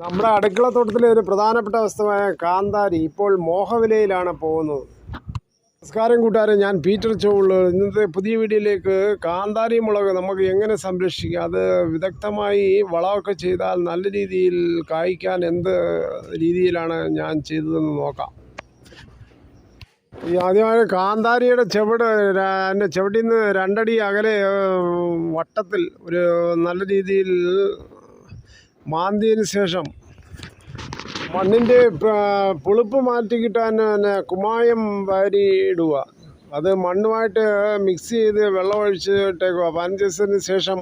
നമ്മുടെ അടുക്കളത്തോട്ടത്തിലെ ഒരു പ്രധാനപ്പെട്ട വസ്തുവായ കാന്താരി ഇപ്പോൾ മോഹവിലയിലാണ് പോകുന്നത്. നമസ്കാരം കൂട്ടുകാരെ ഞാൻ പീറ്റർ ചോൾ. ഇന്നത്തെ പുതിയ വീഡിയോയിലേക്ക് കാന്താരി മുളക് നമുക്ക് എങ്ങനെ സംരക്ഷിക്കാം? അത് വിദഗ്ധമായി വളമൊക്കെ ചെയ്താൽ നല്ല രീതിയിൽ കായ്ക്കാൻ എന്ത് രീതിയിലാണ് ഞാൻ ചെയ്തതെന്ന് നോക്കാം. ഈ ആദ്യമായി കാന്താരിയുടെ ചുവട് എന്റെ ചുവട്ടിൽ നിന്ന് രണ്ടടി അകലെ വട്ടത്തിൽ ഒരു നല്ല രീതിയിൽ മാന്തിയതിന് ശേഷം മണ്ണിന്റെ പുളിപ്പ് മാറ്റി കിട്ടാൻ പിന്നെ കുമ്മായം വാരി ഇടുക അത് മണ്ണുമായിട്ട് മിക്സ് ചെയ്ത് വെള്ളമൊഴിച്ചിട്ടേക്കുക പതിനഞ്ച് ദിവസത്തിന് ശേഷം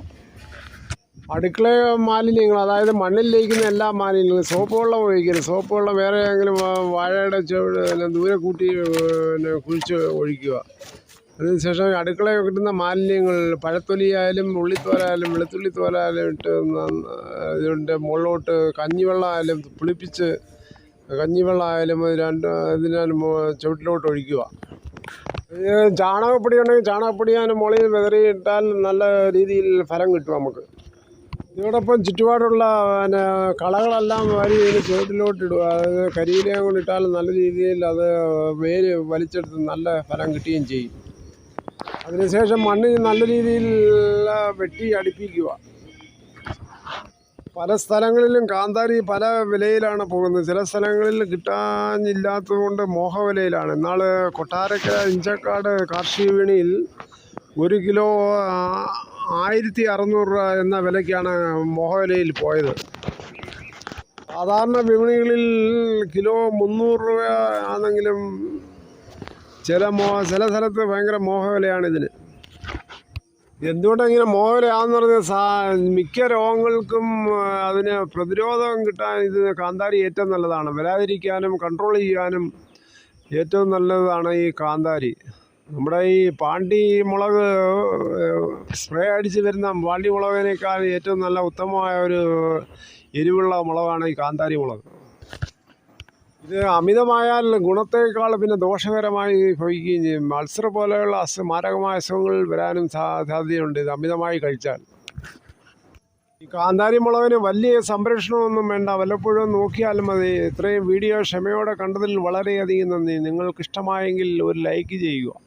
അടുക്കള മാലിന്യങ്ങൾ അതായത് മണ്ണിൽ ലയിക്കുന്ന എല്ലാ മാലിന്യങ്ങളും സോപ്പ് വെള്ളം ഒഴിക്കരുത്. സോപ്പ് വെള്ളം വേറെ ഏതെങ്കിലും വാഴയുടെ ദൂരെ കൂട്ടി പിന്നെ കുഴിച്ച് ഒഴിക്കുക. അതിനുശേഷം അടുക്കളയിൽ കിട്ടുന്ന മാലിന്യങ്ങൾ പഴത്തൊലിയായാലും ഉള്ളിത്തോലായാലും വെളുത്തുള്ളി തോലായാലും ഇട്ട് ഇതിന്റെ മുകളിലോട്ട് കഞ്ഞിവെള്ളം ആയാലും പുളിപ്പിച്ച് കഞ്ഞിവെള്ളം ആയാലും ഇത് രണ്ട് ഇതിന് ചുവട്ടിലോട്ട് ഒഴിക്കുക. ചാണകപ്പൊടി ഉണ്ടെങ്കിൽ ചാണകപ്പൊടി അതിന് മുകളിൽ വിതറിയിട്ടാൽ നല്ല രീതിയിൽ ഫലം കിട്ടും നമുക്ക്. ഇതോടൊപ്പം ചുറ്റുപാടുള്ള പിന്നെ കളകളെല്ലാം വാരി ഇതിന് ചുവട്ടിലോട്ട് ഇടുക. അതായത് കരിയിലയും കൊണ്ട് ഇട്ടാൽ നല്ല രീതിയിൽ അത് വേര് വലിച്ചെടുത്ത് നല്ല ഫലം കിട്ടുകയും ചെയ്യും. അതിനുശേഷം മണ്ണ് നല്ല രീതിയിൽ വെട്ടി അടുപ്പിക്കുക. പല സ്ഥലങ്ങളിലും കാന്താരി പല വിലയിലാണ് പോകുന്നത്. ചില സ്ഥലങ്ങളിൽ കിട്ടാനില്ലാത്തത് കൊണ്ട് മോഹവിലയിലാണ്. എന്നാൽ കൊട്ടാരക്ക ഇഞ്ചക്കാട് കാർഷിക വിപണിയിൽ ഒരു കിലോ ആയിരത്തി അറുന്നൂറ് രൂപ എന്ന വിലയ്ക്കാണ് മോഹവിലയിൽ പോയത്. സാധാരണ വിപണികളിൽ കിലോ മുന്നൂറ് രൂപ ആണെങ്കിലും ചില മോ ചില സ്ഥലത്ത് ഭയങ്കര മോഹവിലയാണ് ഇതിന് എന്തുകൊണ്ടാണ് ഇങ്ങനെ പറഞ്ഞ സാ മിക്ക രോഗങ്ങൾക്കും അതിന് പ്രതിരോധം കിട്ടാൻ ഇത് കാന്താരി ഏറ്റവും നല്ലതാണ്. വരാതിരിക്കാനും കൺട്രോൾ ചെയ്യാനും ഏറ്റവും നല്ലതാണ് ഈ കാന്താരി. നമ്മുടെ ഈ പാണ്ടി മുളക് സ്പ്രേ അടിച്ച് വരുന്ന പാണ്ടി മുളകിനേക്കാൾ ഏറ്റവും നല്ല ഉത്തമമായ ഒരു എരിവുള്ള മുളകാണ് ഈ കാന്താരി മുളക്. ഇത് അമിതമായാൽ ഗുണത്തേക്കാൾ പിന്നെ ദോഷകരമായി ഭവിക്കുകയും ചെയ്യും. അൾസർ പോലെയുള്ള അസു മാരകമായ അസുഖങ്ങൾ വരാനും സാധ്യതയുണ്ട്. ഇത് അമിതമായി കഴിച്ചാൽ. ഈ കാന്താരി മുളകിന് വലിയ സംരക്ഷണമൊന്നും വേണ്ട. വല്ലപ്പോഴും നോക്കിയാലും മതി. ഇത്രയും വീഡിയോ ക്ഷമയോടെ കണ്ടതിൽ വളരെയധികം നന്ദി. നിങ്ങൾക്കിഷ്ടമായെങ്കിൽ ഒരു ലൈക്ക് ചെയ്യുക.